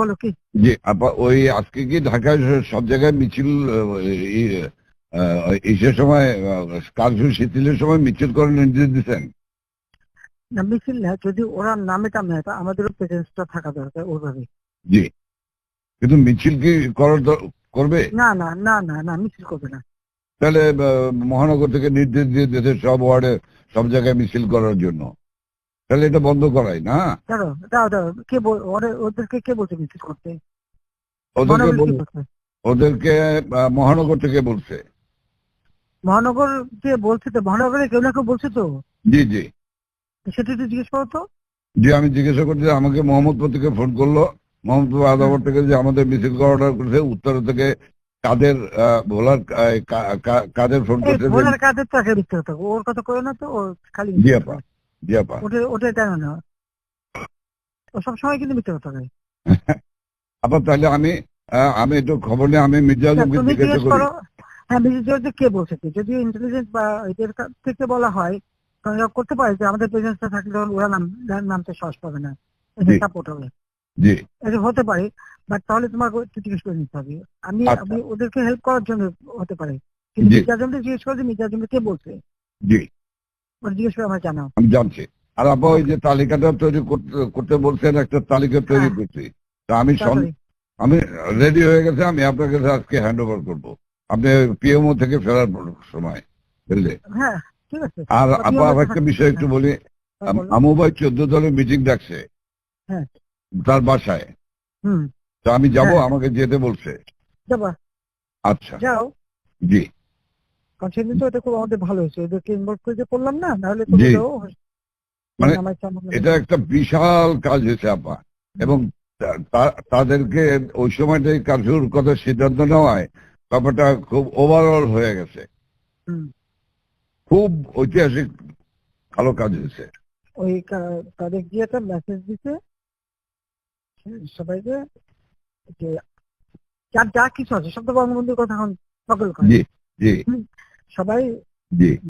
বলো কি? জি ওই আজকে কি ঢাকায় সব জায়গায় মিছিল ইসের সময় কার্ফিউ শিথিলের সময় মিছিল করার নির্দেশ দিচ্ছেন না মিছিল না যদি ওরা নামে টামে তা আমাদেরও প্রেজেন্সটা থাকা দরকার ওইভাবে জি। কিন্তু মিছিল কি করার করবে? না না না না না মিছিল করবে না। তাহলে মহানগর থেকে নির্দেশ দিয়ে দেশের সব ওয়ার্ডে সব জায়গায় মিছিল করার জন্য। তাহলে এটা বন্ধ করাই না? দাঁড়ো দাও দাও কে ওদেরকে কে বলছে মিছিল করতে? ওদেরকে? ওদেরকে মহানগর থেকে বলছে। মহানগর যে বলছে তো? মহানগরে কেউ না কেউ বলছে তো? জি জি। সেটা একটু জিজ্ঞেস করো তো। জি আমি জিজ্ঞাসা করছি আমাকে মোহাম্মদপুর থেকে ফোন করল। মোহাম্মদপুর আদাবর থেকে যে আমাদের মিছিল অর্ডার করেছে উত্তর থেকে কাদের ভোলার কাদের ফোন করছে ভোলার কাজের তো আগে ওর কথা করে না তো ও খালি জি আপা। ওটা ওটা কেন না। ও সবসময় কিন্তু মিথ্যে কথা বলে আপা তাহলে আমি আমি একটু খবর নিয়ে আমি মির্জা তা তুমি জিজ্ঞাসা করি। হ্যাঁ কে বলছে যদি ইন্টেলিজেন্স বা এদের থেকে বলা হয় করতে পারে যে আমাদের প্রেজেন্সটা থাকলে তখন ওরা নাম নামতে সাহস পাবে না। এটা সাপোর্ট হবে। জি। এটা হতে পারে বাট তাহলে তোমাকে জিজ্ঞেস করে নিতে হবে। আমি আচ্ছা। আমি ওদেরকে হেল্প করার জন্য হতে পারে। কিন্তু। মির্জা জিজ্ঞেস করে মির্জা কে বলছে? জি। জিজ্ঞেস করে আমার জানাও। আমি জানছি। আর আপা ওই যে তালিকাটা তৈরি করতে- করতে বলছেন একটা তালিকা তৈরি হ্যাঁ। করছি। তা আমি আমি রেডি হয়ে গেছে আমি আপনার কাছে আজকে হ্যান্ড ওভার করব। আপনি পিএমও থেকে ফেরার সময় বুঝলে? হ্যাঁ আর আপা আর একটা বিষয় একটু বলি। হ্যাঁ, আমু ভাই চোদ্দ দলের মিটিং ডাকছে। তার বাসায়। হুম। তো আমি যাব। আমাকে যেতে বলছে। আচ্ছা। যাও। জি। কারণ সেদিন তো এটা খুব আমাদের ভালো হয়েছে। ওদেরকে ইনভলভ করে যে করলাম না নাহলে তো মানে এটা একটা বিশাল কাজ হয়েছে আপা এবং তাদেরকে ওই সময়টাই কারফিউর কথা সিদ্ধান্ত নেওয়ায় ব্যাপারটা খুব ওভারঅল হয়ে গেছে। খুব ঐতিহাসিক ভালো কাজ হয়েছে। ওই তাদের গিয়ে একটা মেসেজ দিছে সবাইকে যে যার যা কিছু আছে সব তো বঙ্গবন্ধুর কথা এখন সকল করে। সবাই জি।